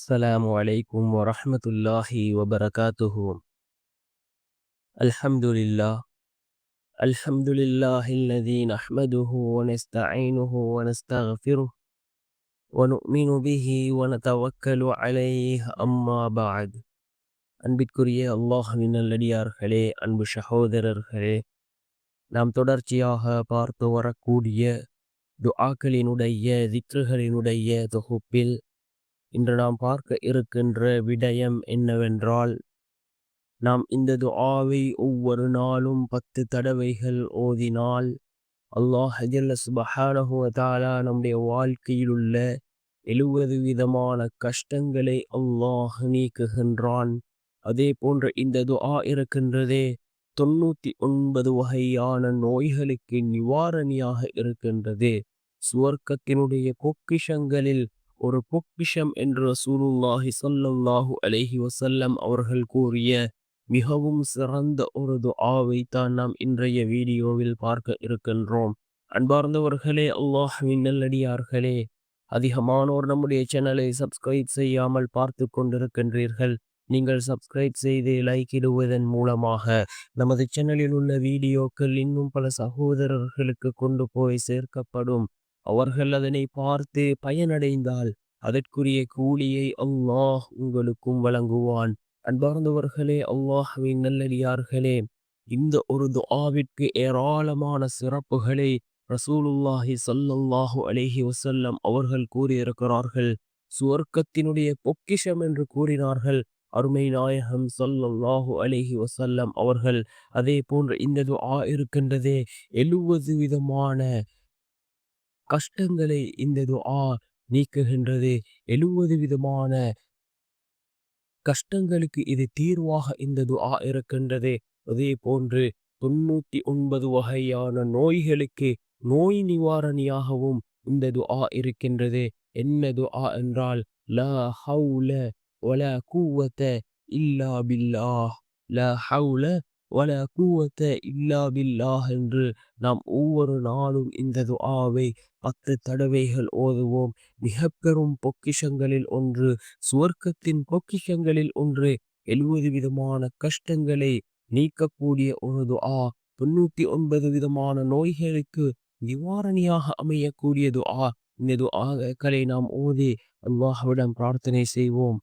السلام عليكم ورحمة الله وبركاته الحمد لله الحمد لله الذي نحمده ونستعينه ونستغفره ونؤمن به ونتوكل عليه أما بعد அன்பிற்குரிய அல்லாஹ்வின் நல்லடியார்களே அன்பு சகோதரர்களே நாம் தொடர்ச்சியாக பார்த்து வரக்கூடிய துஆக்களினுடைய திக்ருகளினுடைய தொகுப்பில் இன்று நாம் பார்க்க இருக்கின்ற விடயம் என்னவென்றால் நாம் இந்த துஆவை ஒவ்வொரு நாளும் பத்து தடவைகள் ஓதினால் அல்லாஹ் ஜல்ல சுபஹானஹு நம்முடைய வாழ்க்கையில் உள்ள எழுபது விதமான கஷ்டங்களை அல்லாஹ் நீக்குகின்றான். அதே போன்ற இந்த துஆ இருக்கின்றதே தொண்ணூத்தி ஒன்பது வகையான நோய்களுக்கு நிவாரணியாக இருக்கின்றது. சுவர்க்கத்தினுடைய பொக்கிஷங்களில் ஒரு பொக்கிஷம் என்று ரசூலுல்லாஹி ஸல்லல்லாஹு அலேஹி வசல்லம் அவர்கள் கூறிய மிகவும் சிறந்த ஒரு துஆவை தான் நாம் இன்றைய வீடியோவில் பார்க்க இருக்கின்றோம். அன்பார்ந்தவர்களே அல்லாஹ்வின் நல்லடியார்களே அதிகமானோர் நம்முடைய சேனலை சப்ஸ்கிரைப் செய்யாமல் பார்த்து கொண்டிருக்கின்றீர்கள். நீங்கள் சப்ஸ்கிரைப் செய்து லைக் இடுவதன் மூலமாக நமது சேனலில் உள்ள வீடியோக்கள் இன்னும் பல சகோதரர்களுக்கு கொண்டு போய் சேர்க்கப்படும். அவர்கள் அதனை பார்த்து பயனடைந்தால் அதற்குரிய கூலியை அல்லாஹ் உங்களுக்கும் வழங்குவான். அன்பார்ந்தவர்களே அல்லாஹுவின் நல்லடியார்களே இந்த ஒரு துஆவிற்கு ஏராளமான சிறப்புகளை ரசூலுல்லாஹி சல்லல்லாஹு அலேஹி வசல்லம் அவர்கள் கூறியிருக்கிறார்கள். சுவர்க்கத்தினுடைய பொக்கிஷம் என்று கூறினார்கள். அருமை நாயகம் சொல்லல்லாஹு அலேஹி வசல்லம் அவர்கள் அதே போன்று இந்த துஆ இருக்கின்றதே எழுவது விதமான கஷ்டங்களை இந்த துஆ நீக்குகின்றது. எழுபது விதமான கஷ்டங்களுக்கு இது தீர்வாக இந்த துஆ இருக்கின்றது. அதே போன்று தொண்ணூத்தி ஒன்பது வகையான நோய்களுக்கு நோய் நிவாரணியாகவும் இந்த துஆ இருக்கின்றது. என்ன துஆ என்றால் லா ஹவுல ஒல கூவத்த இல்லா பில்லாஹ் லா ஹவுல வல கூவத்த இல்லா பில்லாஹ் என்று நாம் ஒவ்வொரு நாளும் இந்த துஆவை பத்து தடவைகள் ஓதுவோம். மிக பெரும் பொக்கிஷங்களில் ஒன்று சுவர்க்கத்தின் பொக்கிஷங்களில் ஒன்று எழுபது விதமான கஷ்டங்களை நீக்கக்கூடிய ஒரு துஆ தொண்ணூத்தி ஒன்பது விதமான நோய்களுக்கு நிவாரணியாக அமையக்கூடியது ஆ இந்த துஆக்களை நாம் ஓதி அல்லாஹ்விடம் பிரார்த்தனை செய்வோம்.